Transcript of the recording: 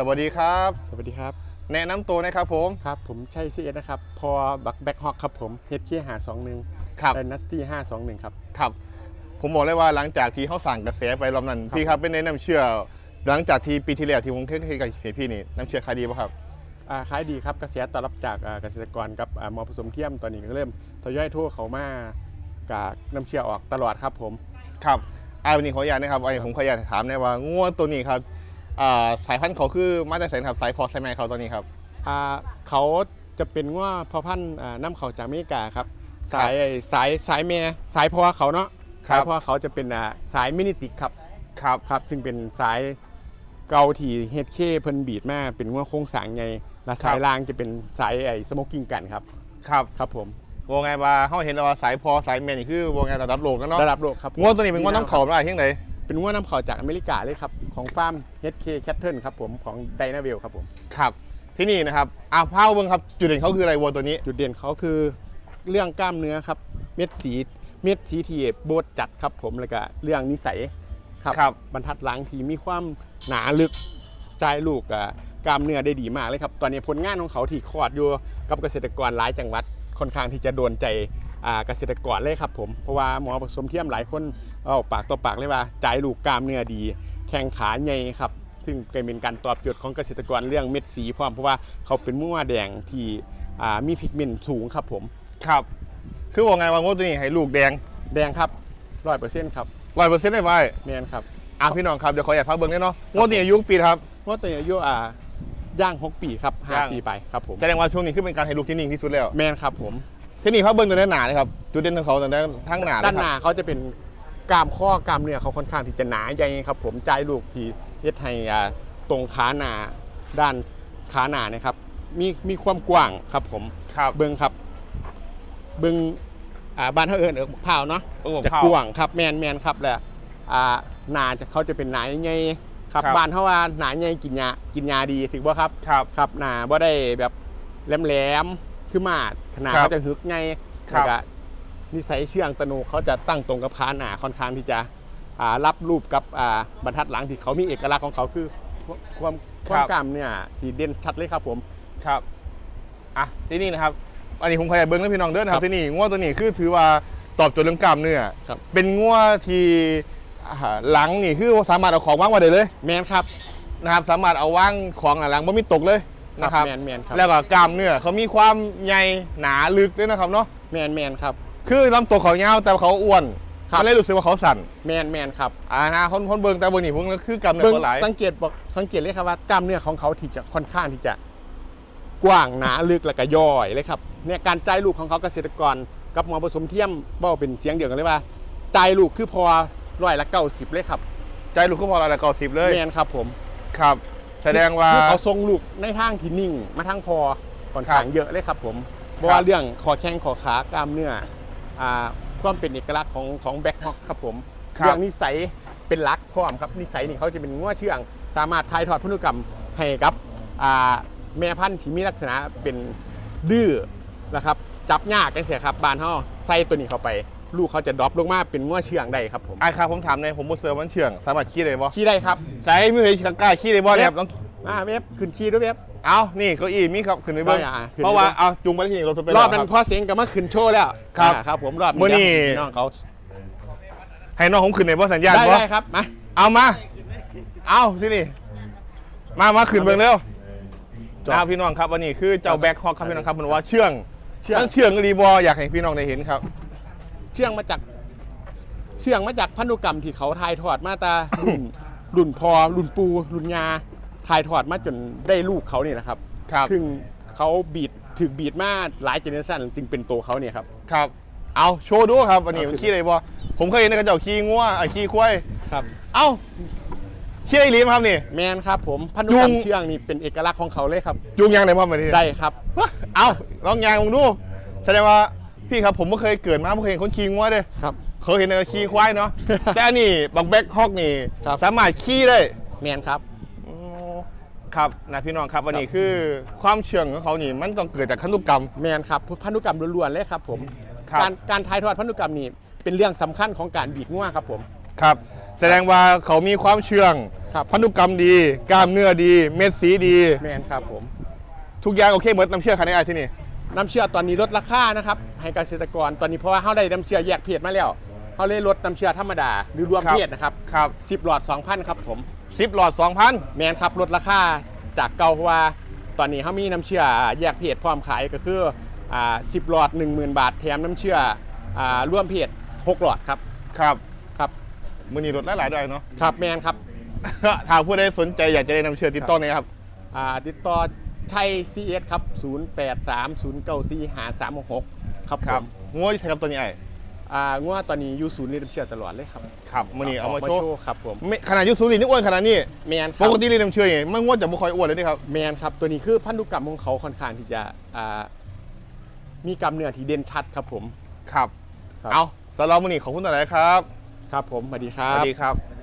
สวัสดีครับ สวัสดีครับ แนะนำตัวนะครับผม ครับ ผมชัยซีเอสนะครับ พอบักแบ็คฮอกครับผมเฮดเคียหาสองหนึ่งครับไดนัสตี้ห้าสองหนึ่งครับ ครับ ผมบอกเลยว่าหลังจากที่เขาสั่งกระแสไปรอบนั้นครับพี่ครับเป็นในน้ำเชื่อ หลังจากที่ปีที่แล้วที่ผมเคยเคยกับพี่นี่น้ำเชื่อขายดีป่ะครับอ่าขายดีครับกระแสตอบรับจากอ่าเกษตรกรกับอ่าหมอผสมเทียมตอนนี้ก็เริ่มทยอยทั่วเขามากากน้ำเชื่อออกตลอดครับผม ครับอ่าวันนี้ขออนุญาตนะครับไอ้ผมขออนุญาตถามนะว่างัวตัวนี้ครับอ่า สายพันธุ์เขาคือมาจากไหนครับสายพอสายแม่เขาตัวนี้ครับอ่าเขาจะเป็นว่าพอพันธุ์อ่าน้ำเขาจากอเมริกาครับ สายสายสายเมียสายพ่อเขาเนาะครับสายพ่อเขาจะเป็นอ่าสายมินิติกครับครับครับซึ่งเป็นสายเกาที่เฮดเคเพิ่นบีดมาเป็นว่าโครงสร้างไงและสายล่างจะเป็นสายไอ้สโมกกิ้งกันครับครับครับผมวงไงว่าเขาเห็นแล้วว่าสายพอสายแม่นี่คือวงไงระดับโลกกันเนาะระดับโลกครับงัวตัวนี้เป็นงัวน้ำเขาได้ที่ไหนเป็นว่าน้ำเขาจากอเมริกาเลยครับ ของฟาร์ม HK Cattle ครับผมของไดนาเวลครับผมครับ ที่นี่นะครับอ้าวพาเบิ้งครับจุดเด่นเขาคืออะไรวัวตัวนี้ จุดเด่นเขาคือเรื่องกล้ามเนื้อครับเม็ดสีเม็ดสีทีโบดจัดครับผมแล้วก็เรื่องนิสัยครับครับ บรรทัดหลังที่มีความหนาลึกใจายลูกอะกล้ามเนื้อได้ดีมากเลยครับ ตอนนี้ผลงานของเขาที่คลอดอยู่กับเกษตรกรหลายจังหวัดค่อนข้างที่จะโดนใจอ่า เกษตรกรเลยครับผม เพราะว่าหมอผสมเทียมหลายคนเอาปากต่อปากเลยว่าใจายลูกกล้ามเนื้อดี แข้งขาใหญ่ครับ ซึ่งเป็นการตอบโจทย์ของเกษตรกรเรื่องเม็ดสีพร้อมเพราะว่าเขาเป็นมั่วแดงที่อ่ามีพิกเมนต์สูงครับผม ครับ คือว่าไงว่างัวตัวนี้ให้ลูกแดง แดงครับร้อยเปอร์เซ็นต์ครับร้อยเปอร์เซ็นต์ได้ไหมแมนครับอะพี่น้องครับเดี๋ยวขออยากพักเบิ้งได้เนาะงัวตัวนี้อายุปีครับว่าตัวอายุอ่าย่าง 6 ปีครับห้าย่างปีไปครับผม แสดงว่าช่วงนี้คือเป็นการให้ลูกที่นิ่งที่สุดแล้ว แมนครับผม ที่นี่พักเบิ้งตัวนี้หนาเลยครับจุดเด่นของเขาตั้งแต่ทั้งหนาเลยด้านคหรับน้าเขาจะเป็นกล้ามข้อกล้ามเนื้อเขาค่อนข้างที่จะหนาใหญ่ครับ ผมใจายลูกที่เฮ็ดให้อ่าตรงขาหนาด้านขาหนาเนะครับ มีมีความกว้างครับ ผมครับเบิ้งครับ เบิ้งอ่าบ้านเขาเอิญเอิกเผาวเนาะเออจะเข้ากว้างครับแมนแมนครับแล้วอ่าหนาจะเขาจะเป็นหนาใหญ่ครับครับ บ้านเขาว่าหนาใหญ่กินยากินยาดีถือว่าครับครับครับหนาบ่ได้แบบแหลมๆ คือมาดขนาดครับเขาจะหึกไงครับแล้วก็นิสัยเชื่องตะโนเขาจะตั้งตรงกับขาหนาค่อนข้างที่จะอ่ารับรูปกับอ่าบรรทัดหลังที่เขามีเอกลักษณ์ของเขาคือความความกล้ามเนี่ยที่เด่นชัดเลยครับผมครับอะที่นี่นะครับ อันนี้ผมขออยากเบิ้งนะพี่น้องเด้อนะครัครับบที่นี่งัวตัวนี้คือถือว่าตอบโจทย์เรื่องกล้ามเนื้อครับเป็นงัวที่อ่าหลังนี่คือสามารถเอาของวางไว้ได้เลย แมนครับนะครับ สามารถเอาวางของอะหลังไม่มีตกเลย นะครับแมนแมนครับแล้วก็กล้ามเนื้อเขามีความใหญ่หนาลึกด้วยนะครับเนาะแมนแมนครับคือลำตัวเขายาวแต่เขาอ้วนครับเขาเลยรู้สึกว่าเขาสั่นแมนแมนครับอ่านะคนคนเบิ่งแต่เบิ่งนี่พวกนั้นคือกล้ามเนื้อเบิ่งเขาหลายสังเกตบอกสังเกตเลยครับว่ากล้ามเนื้อของเขาที่จะค่อนข้างที่จะกว้างหนาลึกแล้วก็ย่อยเลยครับเนี่ยการจ่ายลูกของเขาเกษตรกรกับหมอผสมเทียมเบ้าเป็นเสียงเดียวกันเลยว่าจ่ายลูกคือพอร้อยละเก้าสิบเลยครับใจลูกก็พอเราละเก้าสิบเลยแมนครับผมครับ แสดงว่า คือเขาทรงลูกในทางที่นิ่ง มาทางพอค่อนข้างครับเยอะเลยครับผมเพคราะรับว่าเรื่องคอแข้งคอขากล้ามเนื้ออ่าความเป็นเอกลักษณ์ของของแบ็คฮอกครับผมครับ เรื่องนิสัยเป็นหลักพร้อมครับนิสัยนี่เขาจะเป็นง้วเชื่อง สามารถถ่ายทอดพันธุกรรมให้กับอ่าแม่พันธุ์ที่มีลักษณะเป็นดื้อนะครับจับยากกันเสียครับบานเขาใส่ตัวนี้เข้าไป ลูกเขาจะดรอปลงมาเป็นง้วเชื่องได้ครับผมไอ้ครับผมถามในอยผมบุเซอร์มันเชื่อง สามารถขี้ได้บ่ขี่ได้ครับใส่มือเลยกล้าขี้ได้บ่เนี่ยครับต้องมาเว็บขึ้นขี่ด้วยเว็บ เอานี่เก้าอี้มีครับขึ้นไปเบิ้งได้อะขึ้นไป เพราะว่าเบิ่งเอาจุงไปที่นี่รถไปรอบแล้วนั้นพ่อเสียงกับมาขึ้นโชว์แล้วครับอ่าครับ ผมรอบมื้อนี้พี่น้องเขาให้น้องผมขึ้นในบ่สัญญาณได้บ่ได้ครับมาเอามา เอาที่นี่ มามาขึ้นเบิ้งเร็วจบเอาพี่น้องครับวันนี้คือเจ้าแบ็คฮอกครับพี่น้องครับมันว่าเชื่องเชื่อง มันเชื่องรีบออยากให้พี่น้องได้เห็นครับ เชื่องมาจากเชื่องมาจากพันธุกรรมที่เขาถ่ายทอดมาตารุ่นรุ่นพอรุ่นปู รุ่นยาถ่ายทอดมาจนได้ลูกเขาเนี่ยนะครับครับซึ่งเขาบีดถึกบีดมาหลายเจเนอเรชันจึงเป็นตัวเขาเนี่ยครับครับ เอาโชว์ดูครับวันนี้เอาขึ้มันนขี้ได้บ่ผมเคยเห็นในกระเจ้าขี้งัวไอ้ขี้ควายครับ เอ้าขี้ได้ลีมครับนี่แมนครับ ผมพันธุกรรมยุงเชื่องนี่เป็นเอกลักษณ์ของเขาเลยครับยุงยางได้พ่อมาดิได้ครับ เอาลองยางมึงดูแสดงว่า พี่ครับผมไม่เคยเกิดมาไม่เคยเห็นคนขี่งัวเลยครับ เคยเห็นแต่ขี่ควายเนาะ แต่อันนี้บักแบ็คฮอกนี่ ครับ สามารถขี่ได้ แมนครับ อ๋อครับนะพี่น้องครับวันนี้คือความเชื่องของเขานี่มันต้องเกิดจากพันธุกรรม แมนครับพันธุกรรมล้วนๆเลยครับผมครับ การการถ่ายทอดพันธุกรรมนี่เป็นเรื่องสำคัญของการบีดง่วครับผม ครับ แสดงว่าเขามีความเชื่อง ครับ พันธุกรรมดี กล้ามเนื้อดี เม็ดสีดี แมนครับผม ทุกอย่างโอเคเหมือนน้ำเชื่อคันนี้ไอ้ที่นี่ น้ำเชื่อตอนนี้ลดราคานะครับให้เกษตรกรตอนนี้เพราะว่าเขาได้น้ำเชื่อแยกเพศมาแล้วเขาเลยลดน้ำเชื่อธรรมดาหรือรวมเพศนะครับครับ10หลอด2,000ครับผมสิบหลอดสองพันแมนครับลดราคาจากเก่าเพราะว่า ตอนนี้เขามีน้ำเชื่อแยกเพศพร้อมขายก็คืออ่า10หลอด 10,000 บาทแถมน้ำเชื่ออ่าร่วมเพศ6หลอดครับครับครับมือนี้ลดหลายๆด้วยเนาะครับแมนครับถ้าผู้ใดสนใจอยากจะได้น้ำเชื่อติดต่อเนี่ยครับอ่าติดต่อ ชัย CS ครับ 0830945366 ครับคผรับมงัวใช่ครับตัวนี้ไอ้อ่าง่วตอนนี้อยู่ศูนย์เรียนน้ำเชื่อตลอดเลยครับครับมือนี้เอามาโชว์ครับผมไม่ขนาดอยูซูรินี่อ้วนขนาดนี้แมนคปรับกติเรียนน้ำเชื่อนี่มันง่วนจะไม่ค่อยอ้วนเลยนี่ครับ แมนครับ ตัวนี้คือพันธุกรรมของเขาค่อนข้างที่จะอ่ามีกล้ามเนื้อที่เด่นชัดครับผม ครับ ครับ เอาสำหรับมือนี้ขอบคุณต่อไหนครับ ครับผมสวัสดีคสรัวับสดีครับ